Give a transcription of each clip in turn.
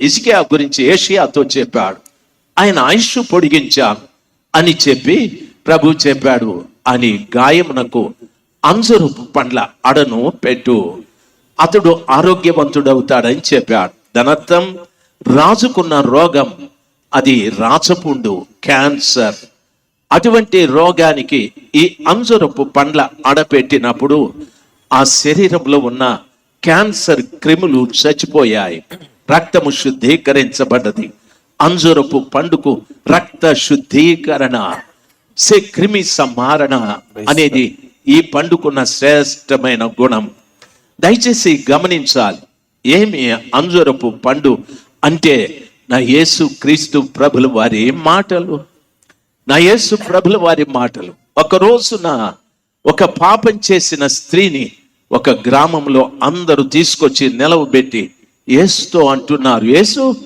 ఇసికియా గురించి ఏషియాతో చెప్పాడు. ఆయన ఆయుష్ పొడిగించాను అని చెప్పి ప్రభు చెప్పాడు. అని గాయమునకు అంజరు పండ్ల అడను పెట్టు. అతడు ఆరోగ్యవంతుడవుతాడని చెప్పాడు. ధనర్థం రాజుకున్న రోగం అది రాచపుండు క్యాన్సర్. అటువంటి రోగానికి ఈ అంజరపు పండ్ల అడపెట్టినప్పుడు ఆ శరీరంలో ఉన్న క్యాన్సర్ క్రిములు చచ్చిపోయాయి. రక్తము శుద్ధీకరించబడ్డది. అంజురపు పండుకు రక్త శుద్ధీకరణ. సే క్రిమి సంహారణ అనేది ఈ పండుకున్న శ్రేష్టమైన గుణం. దయచేసి గమనించాలి ఏమి అంజురపు పండు అంటే నా యేసు క్రీస్తు ప్రభుల వారి మాటలు. నా యేసు ప్రభుల వారి మాటలు. ఒక రోజున ఒక పాపం చేసిన స్త్రీని ఒక గ్రామంలో అందరూ తీసుకొచ్చి నిలవబెట్టి యేసుతో అంటున్నారు యేసు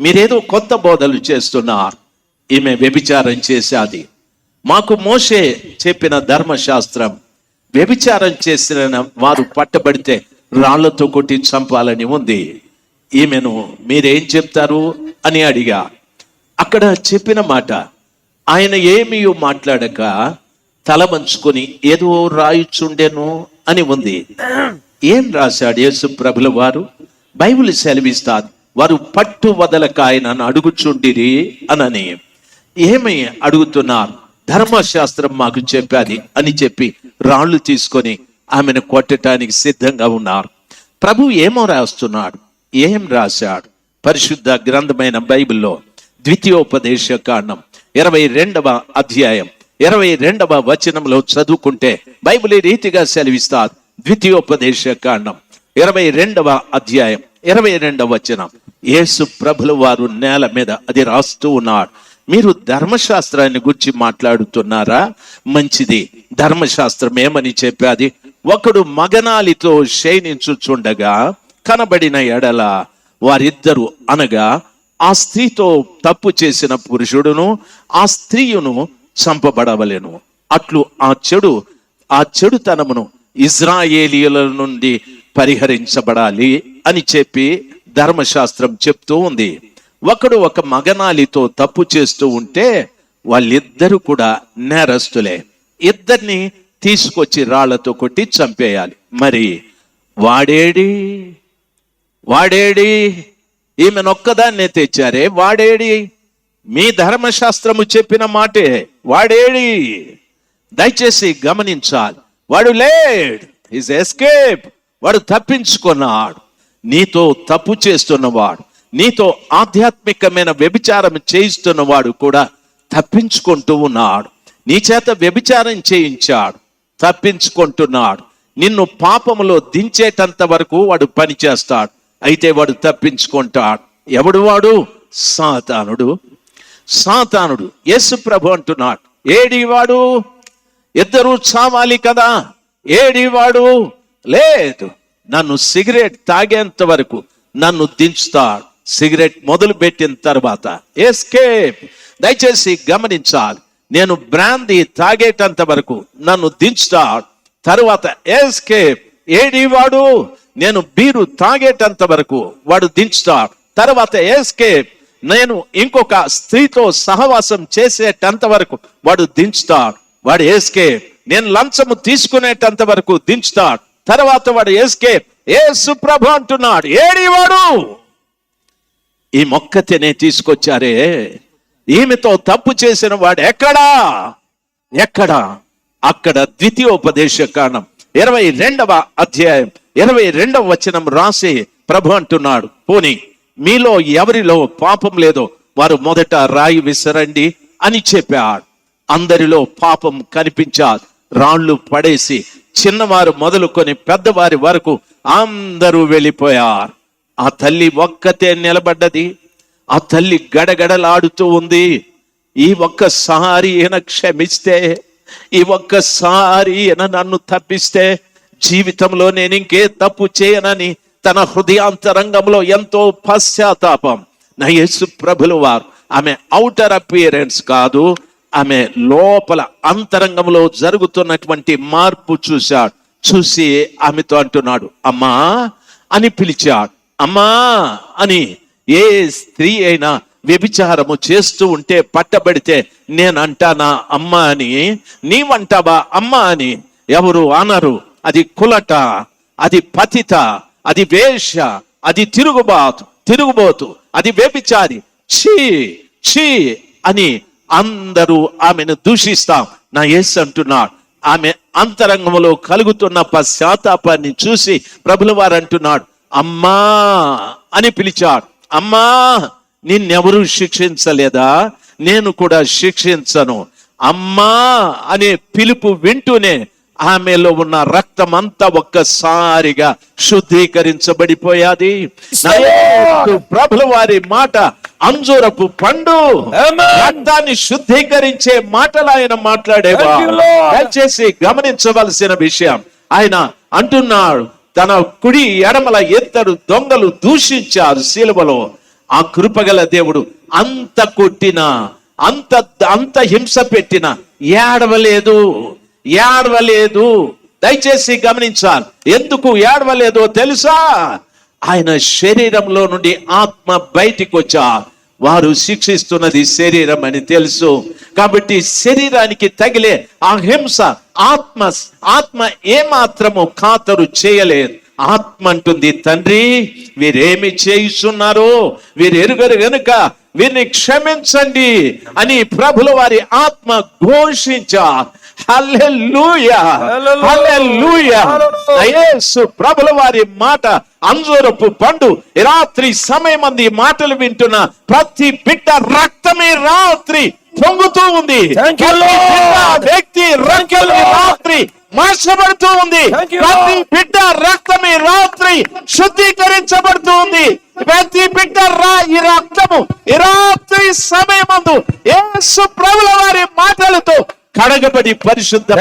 మీరేదో కొత్త బోధలు చేస్తున్నారు. ఈమె వ్యభిచారం చేశాది. మాకు మోషే చెప్పిన ధర్మశాస్త్రం వ్యభిచారం చేసిన వారు పట్టబడితే రాళ్ళతో కొట్టి చంపాలని ఉంది. ఈమెను మీరేం చెప్తారు? అని అడిగా. అక్కడ చెప్పిన మాట ఆయన ఏమీ మాట్లాడక తల వంచుకొని ఏదో రాయిచుండెను అని ఉంది. ఏం రాశాడు యేసు ప్రభుల వారు? బైబిల్ సెలవిస్తాది వారు పట్టు వదలక ఆయన అడుగుచుండిరి అనని. ఏమి అడుగుతున్నారు? ధర్మశాస్త్రం మాకు చెప్పాది అని చెప్పి రాళ్ళు తీసుకొని ఆమెను కొట్టడానికి సిద్ధంగా ఉన్నారు. ప్రభు ఏమో రాస్తున్నాడు? ఏం రాశాడు? పరిశుద్ధ గ్రంథమైన బైబిల్లో ద్వితీయోపదేశ కాండం ఇరవై రెండవ అధ్యాయం ఇరవై రెండవ వచనంలో చదువుకుంటే బైబిల్ రీతిగా సెలవిస్తారు ద్వితీయోపదేశ కాండం ఇరవై రెండవ అధ్యాయం ఇరవై రెండవ వచనం. యేసు ప్రభుల వారు నేల మీద అది రాస్తూ ఉన్నాడు. మీరు ధర్మశాస్త్రాన్ని గురించి మాట్లాడుతున్నారా? మంచిది. ధర్మశాస్త్రం ఏమని చెప్పాది? ఒకడు మగనాలితో శయనించుచుండగా కనబడిన ఎడల వారిద్దరు అనగా ఆ స్త్రీతో తప్పు చేసిన పురుషుడును ఆ స్త్రీయును చంపబడవలేను. అట్లు ఆ చెడు ఆ చెడుతనమును ఇజ్రాయేలీల నుండి పరిహరించబడాలి అని చెప్పి ధర్మశాస్త్రం చెప్తూ ఉంది. ఒకడు ఒక మగనాలితో తప్పు చేస్తూ ఉంటే వాళ్ళిద్దరూ కూడా నేరస్తులే. ఇద్దరిని తీసుకొచ్చి రాళ్ళతో కొట్టి చంపేయాలి. మరి వాడేడి? వాడేడి? ఈమెనొక్కదాన్నే తెచ్చారే? వాడేడి? మీ ధర్మశాస్త్రము చెప్పిన మాటే. వాడేడి? దయచేసి గమనించాలి. వాడు లేడ్. ఈస్ ఎస్కేప్ వాడు తప్పించుకున్నాడు. నీతో తప్పు చేస్తున్నవాడు నీతో ఆధ్యాత్మికమైన వ్యభిచారం చేయిస్తున్నవాడు కూడా తప్పించుకుంటూ ఉన్నాడు. నీ చేత వ్యభిచారం చేయించాడు తప్పించుకుంటున్నాడు. నిన్ను పాపములో దించేటంత వరకు వాడు పని చేస్తాడు. అయితే వాడు తప్పించుకుంటాడు. ఎవడు వాడు? సాతానుడు. సాతానుడు. యేసు ప్రభు అంటున్నాడు. ఏడి వాడు ఇద్దరు చావాలి కదా. ఏడి వాడు లేదు నన్ను సిగరెట్ తాగేంత వరకు నన్ను దించుతాడు. సిగరెట్ మొదలు పెట్టిన తర్వాత ఎస్కేప్. దయచేసి గమనించాలి నేను బ్రాంది తాగేటంత వరకు నన్ను దించుతాడు. తర్వాత ఎస్కేప్. ఏడి వాడు? నేను బీరు తాగేటంత వరకు వాడు దించుతాడు. తర్వాత ఎస్కేప్. నేను ఇంకొక స్త్రీతో సహవాసం చేసేటంత వరకు వాడు దించుతాడు. వాడు ఎస్కేప్. నేను లంచము తీసుకునేటంత వరకు దించుతాడు. తర్వాత వాడు ఎస్కేప్ ఏ సుప్రభ అంటున్నాడు ఏడి వాడు ఈ మొక్కతేనే తీసుకొచ్చారే ఈమెతో తప్పు చేసిన వాడు ఎక్కడా? ఎక్కడా? అక్కడ ద్వితీయోపదేశ కాండం ఇరవై రెండవ అధ్యాయం ఇరవై రెండవ వచనం రాసి ప్రభు అంటున్నాడు పోని మీలో ఎవరిలో పాపం లేదో వారు మొదట రాయి విసరండి అని చెప్పాడు. అందరిలో పాపం కనిపించాదు రాళ్ళు పడేసి చిన్నవారు మొదలుకొని పెద్దవారి వరకు అందరూ వెళ్ళిపోయారు. ఆ తల్లి ఒక్కతే నిలబడ్డది. ఆ తల్లి గడగడలాడుతూ ఉంది. ఈ ఒక్కసారి ఈయన క్షమిస్తే ఈ ఒక్కసారి ఈయన నన్ను తప్పిస్తే జీవితంలో నేను ఇంకే తప్పు చేయనని తన హృదయాంతరంగంలో ఎంతో పశ్చాత్తాపం. నా యేసు ప్రభులు వారు ఆమె అవుటర్ అపియరెన్స్ కాదు ఆమె లోపల అంతరంగంలో జరుగుతున్నటువంటి మార్పు చూశాడు. చూసి ఆమెతో అంటున్నాడు అమ్మా అని పిలిచాడు. అమ్మా అని ఏ స్త్రీ అయినా వ్యభిచారము చేస్తూ ఉంటే పట్టబడితే నేను అంటానా అమ్మ అని. నీవంటావా అమ్మ అని. ఎవరు అనరు అది కులట అది పతిత అది వేష అది తిరుగుబాతు తిరుగుబోతు అది వ్యభిచారి ఛీ ఛీ అని అందరూ ఆమెను దూషిస్తాం. నా యేసు అంటున్నాడు. ఆమె అంతరంగంలో కలుగుతున్న పశ్చాత్తాపాన్ని చూసి ప్రభుల వారు అంటున్నాడు అమ్మా అని పిలిచాడు. అమ్మా నిన్నెవరూ శిక్షించలేదా? నేను కూడా శిక్షించను. అమ్మా అనే పిలుపు వింటూనే ఆమెలో ఉన్న రక్తం అంతా ఒక్కసారిగా శుద్ధీకరించబడిపోయాది. ప్రభుల వారి మాట అంజూరపు పండు. రక్తాన్ని శుద్ధీకరించే మాటలు ఆయన మాట్లాడేవా Thank you, Lord. దయచేసి గమనించవలసిన విషయం ఆయన అంటున్నాడు తన కుడి ఎడమల ఎత్తరు దొంగలు దూషించారు శీలువలో. ఆ కృపగల దేవుడు అంత కొట్టిన అంత అంత హింస పెట్టిన ఏడవలేదు. ఏడవలేదు. దయచేసి గమనించాలి. ఎందుకు ఏడవలేదో తెలుసా? ఆయన శరీరంలో నుండి ఆత్మ బయటికి వచ్చా వారు శిక్షిస్తున్నది శరీరం అని తెలుసు. కాబట్టి శరీరానికి తగిలే ఆ హింస ఆత్మ ఆత్మ ఏమాత్రము ఖాతరు చేయలేదు. ఆత్మ అంటుంది తండ్రి వీరేమి చేయిస్తున్నారు? వీరు ఎరుగరు గనుక వీరిని క్షమించండి అని ప్రభుల వారి ఆత్మ ఘోషించారు. యేసు ప్రభుల వారి మాట అంజూరపు పండు. రాత్రి సమయం అంది మాటలు వింటున్న ప్రతి బిడ్డ రక్తమే రాత్రి పొంగుతూ ఉంది. వ్యక్తి రక్తమే. రాత్రి మార్చబడుతూ ఉంది. ప్రతి. బిడ్డ రక్తమే రాత్రి శుద్ధీకరించబడుతూ ఉంది. ప్రతి బిడ్డ రా ఈ రక్తము. ఈ రాత్రి సమయమందు యేసు ప్రభుల వారి మాటలతో కడగబడి పరిశుద్ధ.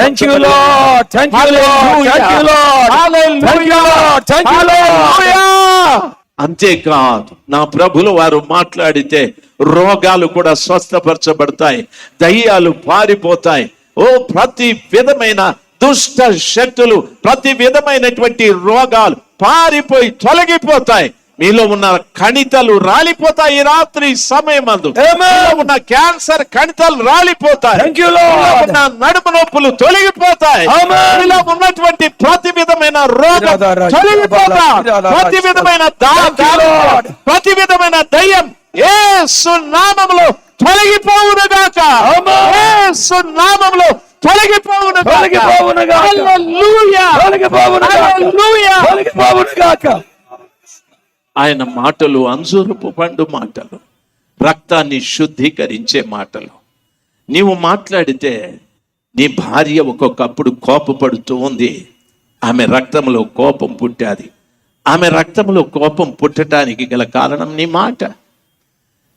అంతేకాదు నా ప్రభుల వారు మాట్లాడితే రోగాలు కూడా స్వస్థపరచబడతాయి దయ్యాలు పారిపోతాయి. ఓ ప్రతి విధమైన దుష్ట శక్తులు ప్రతి విధమైనటువంటి రోగాలు పారిపోయి తొలగిపోతాయి. మీలో ఉన్న కణితలు రాలిపోతాయి ఈ రాత్రి సమయం అందు. ఉన్న క్యాన్సర్ కణితలు రాలిపోతాయి. ఉన్న నడుము నొప్పులు తొలగిపోతాయి. మీలో ఉన్నటువంటి ప్రతి విధమైన రోగం తొలగిపోతాయి ప్రతి విధమైన. ప్రతి విధమైన దయ్యం యేసు నామములో తొలగిపోవును గాక. యేసు నామములో తొలగిపోవును తొలగిపోవును గాక. తొలగిపోవును గాక. ఆయన మాటలు అంజూరపు పండు మాటలు రక్తాన్ని శుద్ధీకరించే మాటలు. నీవు మాట్లాడితే నీ భార్య ఒక్కొక్కప్పుడు కోపపడుతూ ఉంది. ఆమె రక్తంలో కోపం పుట్టాది. ఆమె రక్తంలో కోపం పుట్టడానికి గల కారణం నీ మాట.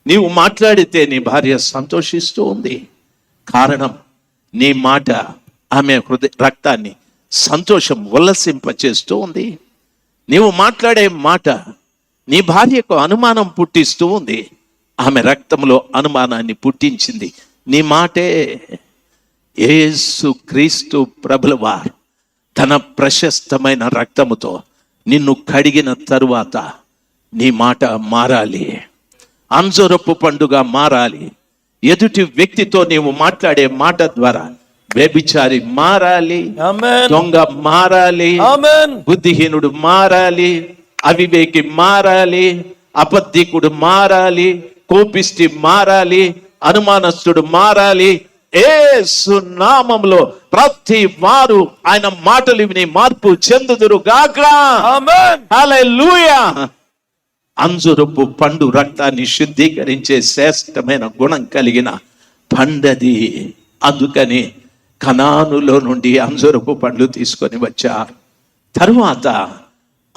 నీవు మాట్లాడితే నీ భార్య సంతోషిస్తూ ఉంది. కారణం నీ మాట ఆమె హృదయ రక్తాన్ని సంతోషం ఉల్లసింపచేస్తూ ఉంది. నీవు మాట్లాడే మాట నీ భార్యకు అనుమానం పుట్టిస్తూ ఉంది. ఆమె రక్తంలో అనుమానాన్ని పుట్టించింది. నీ మాటే యేసు క్రీస్తు ప్రభుల వారు తన ప్రశస్తమైన రక్తముతో నిన్ను కడిగిన తరువాత నీ మాట మారాలి. అంజరపు పండుగ మారాలి. ఎదుటి వ్యక్తితో నీవు మాట్లాడే మాట ద్వారా వ్యభిచారి మారాలి. దొంగ మారాలి. బుద్ధిహీనుడు మారాలి. అవివేకి మారాలి అబద్ధికుడు మారాలి కోపిష్టి మారాలి అనుమానస్తుడు మారాలి. ఏసు నామంలో ప్రతి వారు ఆయన మాటలు విని మార్పు చెందుదురు గాక అంజురపు పండు రక్తాన్ని శుద్ధీకరించే శ్రేష్టమైన గుణం కలిగిన పండది. అందుకని కనానులో నుండి అంజురపు పండ్లు తీసుకొని వచ్చారు. తరువాత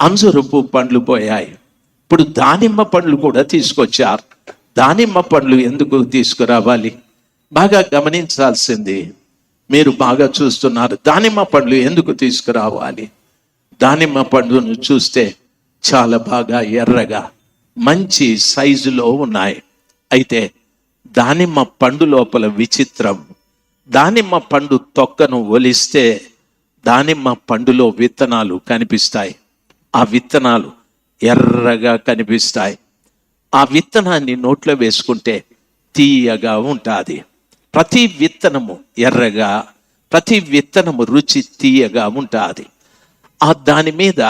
అంజురపు పండ్లు పోయాయి. ఇప్పుడు దానిమ్మ పండ్లు కూడా తీసుకొచ్చారు. దానిమ్మ పండ్లు ఎందుకు తీసుకురావాలి? బాగా గమనించాల్సింది. మీరు బాగా చూస్తున్నారు. దానిమ్మ పండ్లు ఎందుకు తీసుకురావాలి? దానిమ్మ పండును చూస్తే చాలా బాగా ఎర్రగా మంచి సైజులో ఉన్నాయి. అయితే దానిమ్మ పండు లోపల విచిత్రం. దానిమ్మ పండు తొక్కను ఒలిస్తే దానిమ్మ పండులో విత్తనాలు కనిపిస్తాయి. ఆ విత్తనాలు ఎర్రగా కనిపిస్తాయి. ఆ విత్తనాన్ని నోట్లో వేసుకుంటే తీయగా ఉంటుంది. ప్రతి విత్తనము ఎర్రగా ప్రతి విత్తనము రుచి తీయగా ఉంటుంది. ఆ దాని మీద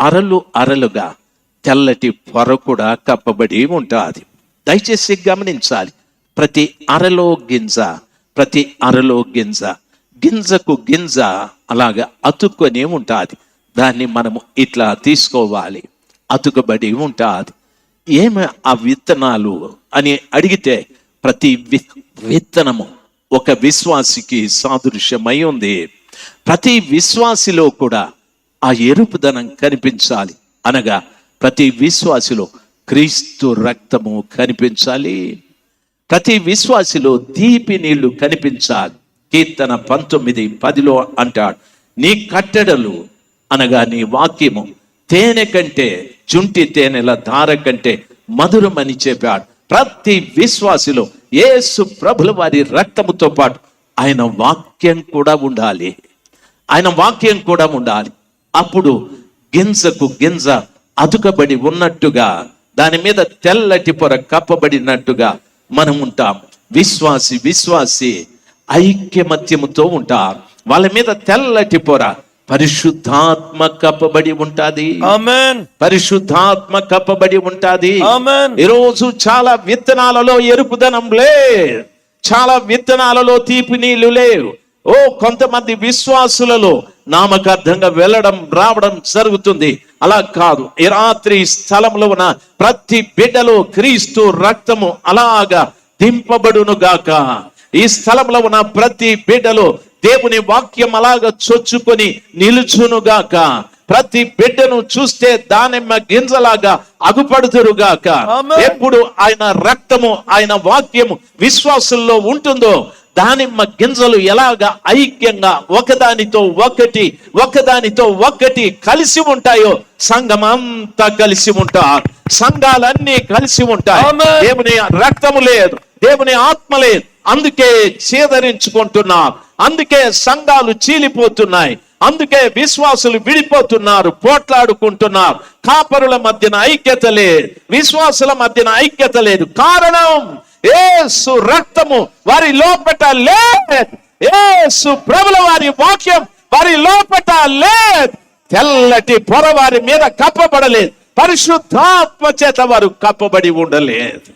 అరలు అరలుగా తెల్లటి పొర కూడా కప్పబడి ఉంటుంది. దయచేసి గమనించాలి. ప్రతి అరలో గింజ ప్రతి అరలో గింజ గింజకు గింజ అలాగా అతుక్కొని ఉంటుంది. దాన్ని మనము ఇట్లా తీసుకోవాలి. అతుకబడి ఉంటుంది. ఏమి ఆ విత్తనాలు అని అడిగితే ప్రతి వి- విత్తనము ఒక విశ్వాసికి సాదృశ్యమై ఉంది. ప్రతి విశ్వాసిలో కూడా ఆ ఎరుపుదనం కనిపించాలి అనగా ప్రతి విశ్వాసిలో క్రీస్తు రక్తము కనిపించాలి. ప్రతి విశ్వాసిలో తీపి నీళ్ళు కనిపించాలి. కీర్తన పంతొమ్మిది పదిలో అంటాడు నీ కట్టడలు అనగా నీ వాక్యము తేనె కంటే జుంటి తేనెల ధార కంటే మధురమని చెప్పాడు. ప్రతి విశ్వాసిలో యేసు ప్రభుల వారి రక్తముతో పాటు ఆయన వాక్యం కూడా ఉండాలి. ఆయన వాక్యం కూడా ఉండాలి. అప్పుడు గింజకు గింజ అతుకబడి ఉన్నట్టుగా దాని మీద తెల్లటి పొర కప్పబడినట్టుగా మనం ఉంటాం. విశ్వాసి విశ్వాసి ఐక్యమత్యముతో ఉంటారు వాళ్ళ మీద తెల్లటి పొర పరిశుద్ధాత్మ కప్పబడి ఉంటాది. పరిశుద్ధాత్మ కప్పబడి ఉంటాది. ఈరోజు చాలా విత్తనాలలో ఎరుపుదనం లేదు చాలా విత్తనాలలో తీపి నీళ్ళు లేవు ఓ కొంతమంది విశ్వాసులలో నామకార్థంగా వెళ్ళడం రావడం జరుగుతుంది. అలా కాదు. ఈ రాత్రి స్థలంలో ఉన్న ప్రతి బిడ్డలో క్రీస్తు రక్తము అలాగా దింపబడును గాక ఈ స్థలంలో ఉన్న ప్రతి బిడ్డలో దేవుని వాక్యం అలాగా చొచ్చుకొని నిలుచునుగాక. ప్రతి బిడ్డను చూస్తే దానిమ్మ గింజలాగా అగుపడుతురుగాక. ఎప్పుడు ఆయన రక్తము ఆయన వాక్యము విశ్వాసంలో ఉంటుందో దానిమ్మ గింజలు ఎలాగ ఐక్యంగా ఒకదానితో ఒకటి ఒకదానితో ఒకటి కలిసి ఉంటాయో సంఘం అంతా కలిసి ఉంటారు. సంఘాలన్నీ కలిసి ఉంటాయి. దేవుని రక్తము లేదు దేవుని ఆత్మ లేదు. అందుకే చేదరించుకుంటున్నారు. అందుకే సంఘాలు చీలిపోతున్నాయి. అందుకే విశ్వాసులు విడిపోతున్నారు పోట్లాడుకుంటున్నారు. కాపరుల మధ్యన ఐక్యత లేదు విశ్వాసుల మధ్యన ఐక్యత లేదు. కారణం ఏసు రక్తము వారి లోపట లేదు. ఏసు ప్రభుల వారి వాక్యం వారి లోపట లేదు. తెల్లటి పొర వారి మీద కప్పబడలేదు. పరిశుద్ధాత్మ చేత వారు కప్పబడి ఉండలేదు.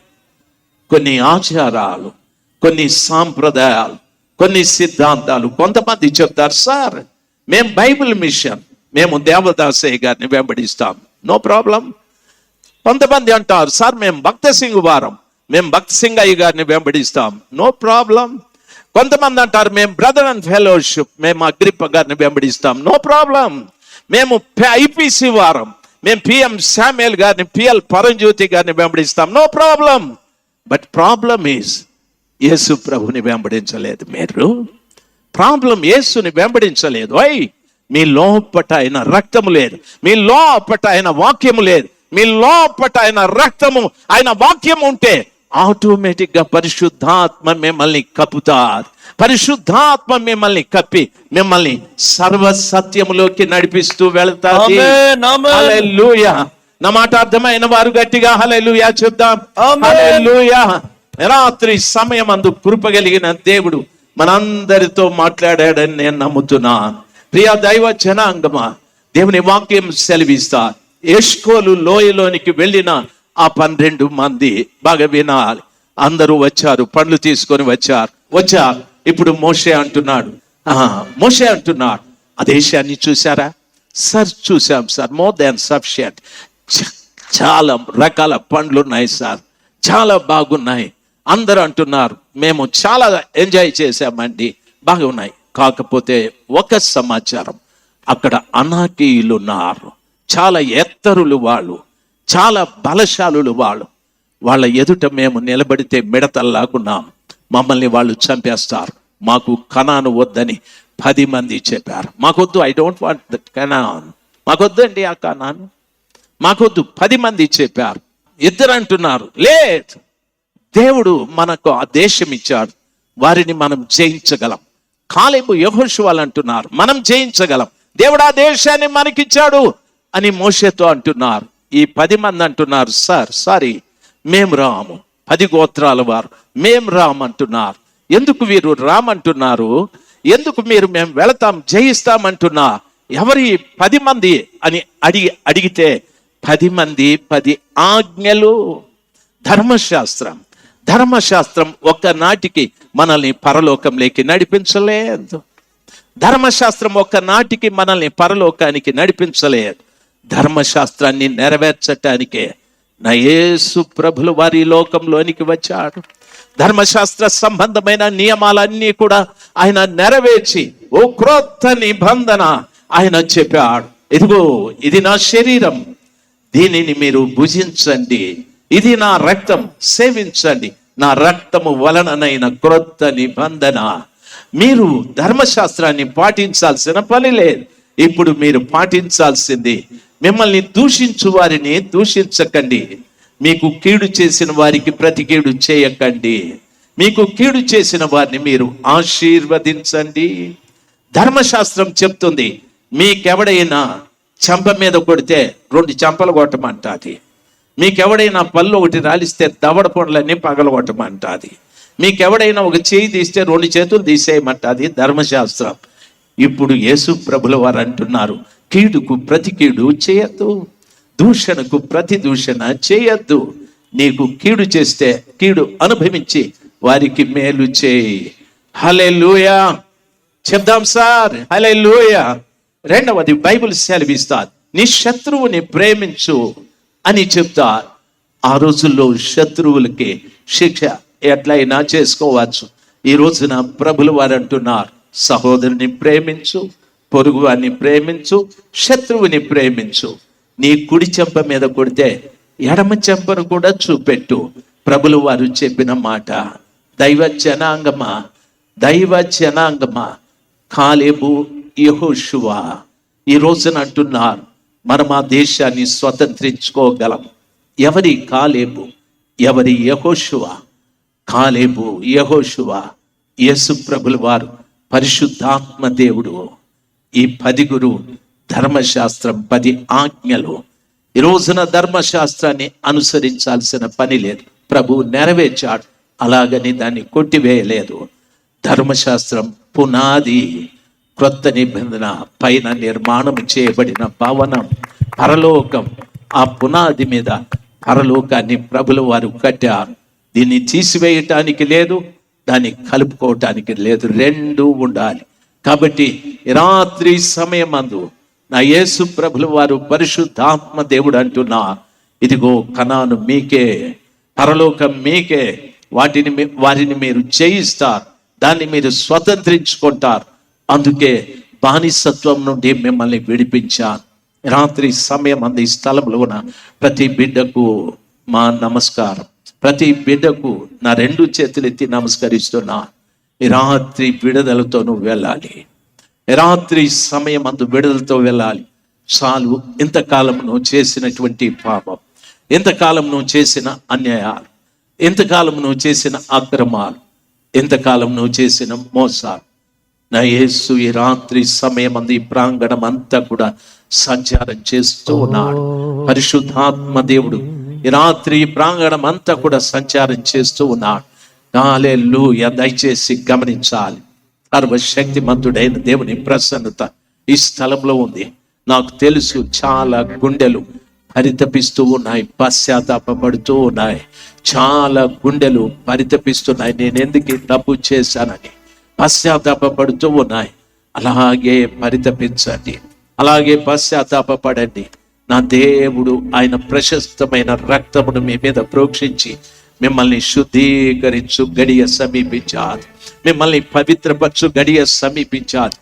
కొన్ని ఆచారాలు కొన్ని సాంప్రదాయాలు కొన్ని సిద్ధాంతాలు కొంతమంది చెప్తారు సార్ మేము బైబిల్ మిషన్ మేము దేవదాసయ్య గారిని వెంబడిస్తాం. No problem. కొంతమంది అంటారు సార్ మేము భక్త సింగ్ వారం మేము భక్త సింగ్ అయ్య గారిని వెంబడిస్తాం. No problem. కొంతమంది అంటారు మేము బ్రదర్ అండ్ ఫెలోషిప్ మేము అగ్రిప్ప గారిని వెంబడిస్తాం. No problem. మేము ఐపీసీ వారం మేము పిఎం శామ్యుల్ గారిని పిఎల్ పరంజ్యోతి గారిని వెంబడిస్తాం. No problem. But problem is Yesu ప్రభుని వెంబడించలేదు మీరు. ప్రాబ్లం యేసుని వెంబడించలేదు. అయ్ మీ లోపట ఆయన రక్తము లేదు. మీ లోపట ఆయన వాక్యము లేదు. మీ లోపట ఆయన రక్తము ఆయన వాక్యం ఉంటే ఆటోమేటిక్గా పరిశుద్ధాత్మ మిమ్మల్ని కప్పుతారు. పరిశుద్ధాత్మ మిమ్మల్ని కప్పి మిమ్మల్ని సర్వ సత్యములోకి నడిపిస్తూ. హల్లెలూయా. నా మాట అర్థమైన వారు గట్టిగా హల్లెలూయా చెప్దాం. Amen. రాత్రి సమయం అందు కృపగలిగిన దేవుడు మనందరితో మాట్లాడాడని నేను నమ్ముతున్నా ప్రియ దైవ జనాంగమా దేవుని వాక్యం సెలవిస్తా ఏష్కోలు లోయలోనికి వెళ్ళిన ఆ పన్నెండు మంది బాగా వినాలి. అందరూ వచ్చారు పండ్లు తీసుకొని వచ్చారు. వచ్చారు. ఇప్పుడు మోషే అంటున్నాడు. మోషే అంటున్నాడు. ఆ దేశాన్ని చూసారా సార్ చూసాం సార్. More than sufficient. చాలా రకాల పండ్లు ఉన్నాయి సార్. చాలా బాగున్నాయి. అందరూ అంటున్నారు మేము చాలా ఎంజాయ్ చేసామండి బాగున్నాయి కాకపోతే ఒక సమాచారం అక్కడ అనాకీయులు ఉన్నారు. చాలా ఎత్తరులు వాళ్ళు చాలా బలశాలులు వాళ్ళు. వాళ్ళ ఎదుట మేము నిలబడితే మిడతల్లాగున్నాం. మమ్మల్ని వాళ్ళు చంపేస్తారు. మాకు కణాను వద్దని పది మంది చెప్పారు. మాకొద్దు I don't want that Canaan మాకొద్దండి ఆ కణాను. మాకొద్దు పది మంది చెప్పారు. ఇద్దరు అంటున్నారు లేదు దేవుడు మనకు ఆ దేశం ఇచ్చాడు. వారిని మనం జయించగలం. కాలేబు యహోషువాలు అంటున్నారు. మనం జయించగలం. దేవుడు ఆ దేశాన్ని మనకిచ్చాడు అని మోషేతో అంటున్నారు. ఈ పది మంది అంటున్నారు సార్ సారీ మేం రాము. పది గోత్రాల వారు. మేం రామంటున్నారు ఎందుకు వీరు రామంటున్నారు? ఎందుకు మీరు మేము వెళతాం జయిస్తామంటున్నా ఎవరి పది మంది అని అడిగి అడిగితే పది మంది పది ఆజ్ఞలు ధర్మశాస్త్రం ధర్మశాస్త్రం ఒక్క నాటికి మనల్ని పరలోకంలోకి నడిపించలేదు. ధర్మశాస్త్రం ఒక్క నాటికి మనల్ని పరలోకానికి నడిపించలేదు. ధర్మశాస్త్రాన్ని నెరవేర్చటానికే నా యేసు ప్రభులు వారి లోకంలోనికి వచ్చాడు ధర్మశాస్త్ర సంబంధమైన నియమాలన్నీ కూడా ఆయన నెరవేర్చి ఓ క్రొత్త నిబంధన ఆయన చెప్పాడు. ఇదిగో ఇది నా శరీరం. దీనిని మీరు భుజించండి. ఇది నా రక్తం. సేవించండి. నా రక్తము వలననైన క్రొత్త నిబంధన. మీరు ధర్మశాస్త్రాన్ని పాటించాల్సిన పని లేదు. ఇప్పుడు మీరు పాటించాల్సింది మిమ్మల్ని దూషించు వారిని దూషించకండి. మీకు కీడు చేసిన వారికి ప్రతి కీడు చేయకండి. మీకు కీడు చేసిన వారిని మీరు ఆశీర్వదించండి. ధర్మశాస్త్రం చెప్తుంది మీకెవడైనా చెంప మీద కొడితే రెండు చెంపలు కొట్టమంటాది. మీకెవడైనా పళ్ళు ఒకటి రాలిస్తే దవడ పండ్లన్నీ పగలగొట్టమంటాది. మీకెవడైనా ఒక చేయి తీస్తే రెండు చేతులు తీసేయమంటాది ధర్మశాస్త్రం. ఇప్పుడు యేసు ప్రభుల వారు అంటున్నారు కీడుకు ప్రతి కీడు చేయొద్దు దూషణకు ప్రతి దూషణ చేయొద్దు. నీకు కీడు చేస్తే కీడు అనుభవించి వారికి మేలు చేయి. హలే చెప్దాం సార్ హలే రెండవది బైబిల్ సెలవిస్తారు నీ శత్రువుని ప్రేమించు. అని చెప్తారు. ఆ రోజుల్లో శత్రువులకి శిక్ష ఎట్లయినా చేసుకోవచ్చు. ఈ రోజున ప్రభులు వారు అంటున్నారు సహోదరుని ప్రేమించు పొరుగువారిని ప్రేమించు శత్రువుని ప్రేమించు. నీ కుడి చెంప మీద కొడితే ఎడమ చెంపను కూడా చూపెట్టు. ప్రభులు వారు చెప్పిన మాట దైవ జనాంగమా? దైవ జనాంగమా? కాలేబు యహోషువా? ఈ రోజున అంటున్నారు మనం ఆ దేశాన్ని స్వతంత్రించుకోగలం. ఎవరి కాలేబు? ఎవరి యహోశువ కాలేబు యహోశువ యేసు ప్రభుల వారు పరిశుద్ధాత్మ దేవుడు. ఈ పదిగురు ధర్మశాస్త్రం పది ఆజ్ఞలు. ఈ రోజున ధర్మశాస్త్రాన్ని అనుసరించాల్సిన పని లేదు. ప్రభు నెరవేర్చాడు. అలాగని దాన్ని కొట్టివేయలేదు. ధర్మశాస్త్రం పునాది. క్రొత్త నిబంధన పైన నిర్మాణం చేయబడిన భవనం పరలోకం. ఆ పునాది మీద పరలోకాన్ని ప్రభుల వారు కట్టారు. దీన్ని తీసివేయటానికి లేదు దాన్ని కలుపుకోవటానికి లేదు రెండు ఉండాలి. కాబట్టి రాత్రి సమయమందు నా యేసు ప్రభుల వారు పరిశుద్ధాత్మ దేవుడు అంటున్నా ఇదిగో కణాను మీకే పరలోకం మీకే వాటిని మీ- వారిని మీరు చేయిస్తారు దాన్ని మీరు స్వతంత్రించుకుంటారు. అందుకే బానిసత్వం నుండి మిమ్మల్ని విడిపించాను రాత్రి సమయం అంది ఈ స్థలంలో ఉన్న ప్రతి బిడ్డకు మా నమస్కారం. ప్రతి బిడ్డకు నా రెండు చేతులెత్తి నమస్కరిస్తున్నా. రాత్రి విడుదలతో నువ్వు వెళ్ళాలి. రాత్రి సమయం అందు విడుదలతో వెళ్ళాలి. చాలు ఇంతకాలం నువ్వు చేసినటువంటి పాపం. ఎంతకాలం నువ్వు చేసిన అన్యాయాలు. ఎంతకాలం నువ్వు చేసిన అక్రమాలు. ఎంతకాలం నువ్వు చేసిన మోసాలు. నా యేసు ఈ రాత్రి సమయం అంది ప్రాంగణం అంతా కూడా సంచారం చేస్తూ ఉన్నాడు. పరిశుద్ధాత్మ దేవుడు ఈ రాత్రి ప్రాంగణం అంతా కూడా సంచారం చేస్తూ ఉన్నాడు. నాలెల్లుయ దయచేసి గమనించాలి. సర్వశక్తిమంతుడైన దేవుని ప్రసన్నత ఈ స్థలంలో ఉంది. నాకు తెలుసు చాలా గుండెలు పరితపిస్తూ ఉన్నాయి పశ్చాత్తాపడుతూ ఉన్నాయి. చాలా గుండెలు పరితపిస్తున్నాయి. నేను ఎందుకు డబ్బు తప్పు చేశానని పశ్చాత్తాపడుతూ ఉన్నాయి. అలాగే పరితపించండి. అలాగే పశ్చాత్తాపడండి నా దేవుడు ఆయన ప్రశస్తమైన రక్తమును మీ మీద ప్రోక్షించి మిమ్మల్ని శుద్ధీకరించు గడియ సమీపించాలి మిమ్మల్ని పవిత్రపరచు గడియ సమీపించాలి